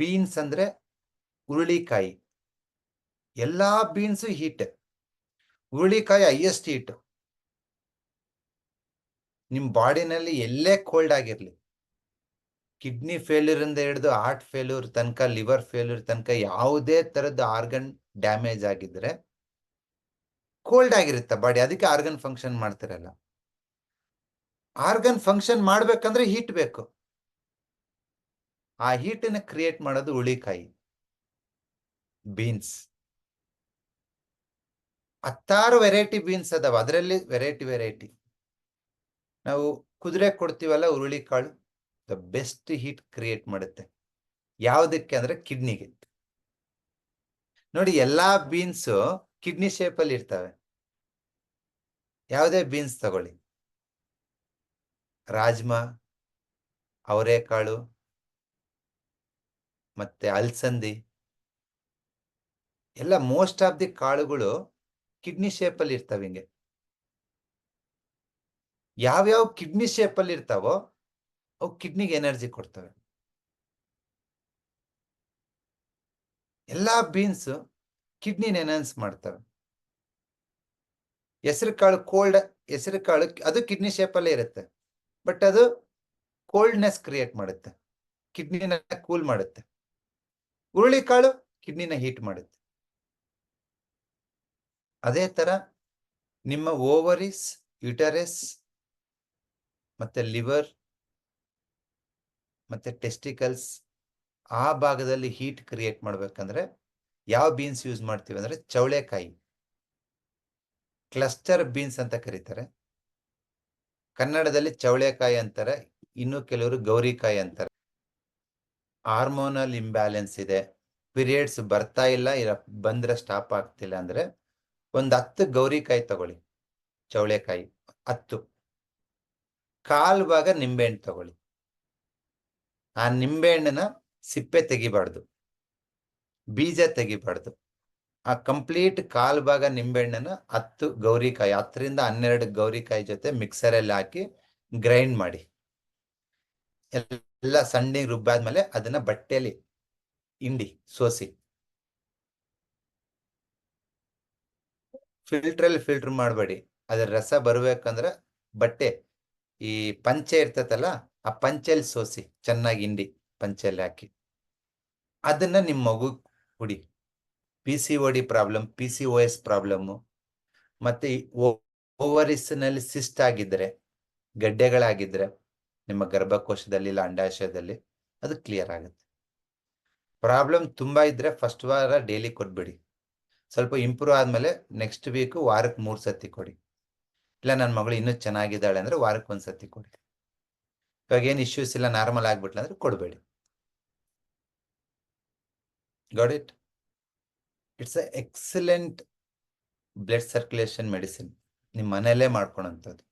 Beans ಅಂದ್ರೆ ಹುರುಳಿಕಾಯಿ. ಎಲ್ಲಾ ಬೀನ್ಸ್ ಹೀಟ್ ಹುರುಳಿಕಾಯಿ ಹೈಯೆಸ್ಟ್ ಹೀಟ್ ನಿಮ್ಮ ಬಾಡಿನಲ್ಲಿ ಎಲ್ಲೇ ಕೋಲ್ಡ್ ಆಗಿರಲಿ. ಕಿಡ್ನಿ ಫೇಲ್ಯೂರ್ ಇಂದ ಹಿಡಿದು ಹಾರ್ಟ್ ಫೇಲ್ಯೂರ್ ತನಕ ಲಿವರ್ ಫೇಲ್ಯೂರ್ ತನಕ ಯಾವುದೇ ಥರದ ಆರ್ಗನ್ ಡ್ಯಾಮೇಜ್ ಆಗಿದ್ರೆ ಕೋಲ್ಡ್ ಆಗಿರುತ್ತೆ ಬಾಡಿ ಅದಕ್ಕೆ ಆರ್ಗನ್ ಫಂಕ್ಷನ್ ಮಾಡ್ತಿರಲ್ಲ. ಆರ್ಗನ್ ಫಂಕ್ಷನ್ ಮಾಡ್ಬೇಕಂದ್ರೆ ಹೀಟ್ ಬೇಕು. ಆ ಹೀಟನ್ನ ಕ್ರಿಯೇಟ್ ಮಾಡೋದು ಹುಳಿಕಾಯಿ. ಬೀನ್ಸ್ ಹತ್ತಾರು ವೆರೈಟಿ ಬೀನ್ಸ್ ಅದಾವ. ಅದರಲ್ಲಿ ವೆರೈಟಿ ವೆರೈಟಿ ನಾವು ಕುದುರೆ ಕೊಡ್ತೀವಲ್ಲ ಹುರುಳಿಕಾಳು ದ ಬೆಸ್ಟ್ ಹೀಟ್ ಕ್ರಿಯೇಟ್ ಮಾಡುತ್ತೆ. ಯಾವುದಕ್ಕೆ ಅಂದ್ರೆ ಕಿಡ್ನಿಗೆ ನೋಡಿ ಎಲ್ಲಾ ಬೀನ್ಸ್ ಕಿಡ್ನಿ ಶೇಪ್ ಅಲ್ಲಿ ಇರ್ತವೆ. ಯಾವುದೇ ಬೀನ್ಸ್ ತಗೊಳ್ಳಿ. ರಾಜ್ಮಾ, ಅವರೆಕಾಳು ಮತ್ತೆ ಅಲ್ಸಂದಿ. ಎಲ್ಲ ಮೋಸ್ಟ್ ಆಫ್ ದಿ ಕಾಳುಗಳು ಕಿಡ್ನಿ ಶೇಪ್ ಅಲ್ಲಿ ಇರ್ತವೆ ಹಿಂಗೆ. ಯಾವ್ಯಾವ ಕಿಡ್ನಿ ಶೇಪ್ ಅಲ್ಲಿ ಇರ್ತಾವೋ ಅವು ಕಿಡ್ನಿಗೆ ಎನರ್ಜಿ ಕೊಡ್ತವೆ. ಎಲ್ಲಾ ಬೀನ್ಸ್ ಕಿಡ್ನಿನ ಎನೌನ್ಸ್ ಮಾಡ್ತವೆ. ಹೆಸರು ಕಾಳು ಕೋಲ್ಡ್ ಹೆಸರು ಕಾಳು ಅದು ಕಿಡ್ನಿ ಶೇಪ್ ಅಲ್ಲೇ ಇರುತ್ತೆ. ಬಟ್ ಅದು ಕೋಲ್ಡ್ನೆಸ್ ಕ್ರಿಯೇಟ್ ಮಾಡುತ್ತೆ. ಕಿಡ್ನಿನ ಕೂಲ್ ಮಾಡುತ್ತೆ. ಹುರುಳಿಕಾಳು ಕಿಡ್ನಿನ ಹೀಟ್ ಮಾಡುತ್ತೆ. ಅದೇ ತರ ನಿಮ್ಮ ಓವರಿಸ್, ಯುಟರಸ್ ಮತ್ತೆ ಲಿವರ್ ಮತ್ತೆ ಟೆಸ್ಟಿಕಲ್ಸ್ ಆ ಭಾಗದಲ್ಲಿ ಹೀಟ್ ಕ್ರಿಯೇಟ್ ಮಾಡ್ಬೇಕಂದ್ರೆ ಯಾವ ಬೀನ್ಸ್ ಯೂಸ್ ಮಾಡ್ತೀವಿ ಅಂದ್ರೆ ಚೌಳೆಕಾಯಿ. ಕ್ಲಸ್ಟರ್ ಬೀನ್ಸ್ ಅಂತ ಕರೀತಾರೆ. ಕನ್ನಡದಲ್ಲಿ ಚೌಳೆಕಾಯಿ ಅಂತಾರೆ, ಇನ್ನು ಕೆಲವರು ಗೌರಿಕಾಯಿ ಅಂತಾರೆ. ಹಾರ್ಮೋನಲ್ ಇಂಬ್ಯಾಲೆನ್ಸ್ ಇದೆ. ಪಿರಿಯಡ್ಸ್ ಬರ್ತಾ ಇಲ್ಲ ಇಲ್ಲ ಬಂದ್ರೆ ಸ್ಟಾಪ್ ಆಗ್ತಿಲ್ಲ ಅಂದ್ರೆ ಒಂದ್ ಹತ್ತು ಗೌರಿಕಾಯಿ ತಗೊಳ್ಳಿ, ಚೌಳೆಕಾಯಿ ಹತ್ತು. ಕಾಲ್ ಭಾಗ ನಿಂಬೆಹಣ್ಣು ತಗೊಳ್ಳಿ. ಆ ನಿಂಬೆಹಣ್ಣನ ಸಿಪ್ಪೆ ತೆಗಿಬಾರ್ದು, ಬೀಜ ತೆಗಿಬಾರ್ದು. ಆ ಕಂಪ್ಲೀಟ್ ಕಾಲ್ ಭಾಗ ನಿಂಬೆಹಣ್ಣನ ಹತ್ತು ಗೌರಿಕಾಯಿ ಹತ್ತರಿಂದ ಹನ್ನೆರಡು ಗೌರಿಕಾಯಿ ಜೊತೆ ಮಿಕ್ಸರ್ ಅಲ್ಲಿ ಹಾಕಿ ಗ್ರೈಂಡ್ ಮಾಡಿ. ಎಲ್ಲ ಸಣ್ಣ ರುಬ್ಬಾದ್ಮೇಲೆ ಅದನ್ನ ಬಟ್ಟೆಯಲ್ಲಿ ಹಿಂಡಿ, ಸೋಸಿ. ಫಿಲ್ಟ್ರಲ್ಲಿ ಫಿಲ್ಟರ್ ಮಾಡಬೇಡಿ. ಅದ್ರ ರಸ ಬರ್ಬೇಕಂದ್ರೆ ಬಟ್ಟೆ, ಈ ಪಂಚೆ ಇರ್ತತಲ್ಲ, ಆ ಪಂಚೆಯಲ್ಲಿ ಸೋಸಿ, ಚೆನ್ನಾಗಿ ಹಿಂಡಿ ಪಂಚೆಯಲ್ಲಿ ಹಾಕಿ. ಅದನ್ನ ನಿಮ್ಮ ಮಗು ಕುಡಿ. P C O D problem P C O S problem ಮತ್ತೆ ಓವರಿಸ್ನಲ್ಲಿ ಸಿಸ್ಟ್ ಆಗಿದ್ರೆ, ಗಡ್ಡೆಗಳಾಗಿದ್ರೆ ನಿಮ್ಮ ಗರ್ಭಕೋಶದಲ್ಲಿ ಇಲ್ಲ, ಅಂಡಾಶಯದಲ್ಲಿ, ಅದು ಕ್ಲಿಯರ್ ಆಗುತ್ತೆ. ಪ್ರಾಬ್ಲಮ್ ತುಂಬಾ ಇದ್ರೆ ಫಸ್ಟ್ ವಾರ ಡೈಲಿ ಕೊಟ್ಬಿಡಿ. ಸ್ವಲ್ಪ ಇಂಪ್ರೂವ್ ಆದ್ಮೇಲೆ ನೆಕ್ಸ್ಟ್ ವೀಕ್ ವಾರಕ್ಕೆ ಮೂರ್ ಸತಿ ಕೊಡಿ. ಇಲ್ಲ ನನ್ನ ಮಗಳು ಇನ್ನೂ ಚೆನ್ನಾಗಿದ್ದಾಳೆ ಅಂದ್ರೆ ವಾರಕ್ಕೆ ಒಂದ್ ಸತಿ ಕೊಡಿ. ಇವಾಗ ಏನ್ ಇಶ್ಯೂಸ್ ಇಲ್ಲ ನಾರ್ಮಲ್ ಆಗ್ಬಿಟ್ಲ ಅಂದ್ರೆ ಕೊಡಬೇಡಿ. Got it it's a excellent blood circulation medicine ನಿಮ್ಮ ಮನೆಯಲ್ಲೇ ಮಾಡ್ಕೊಳಂಥದ್ದು.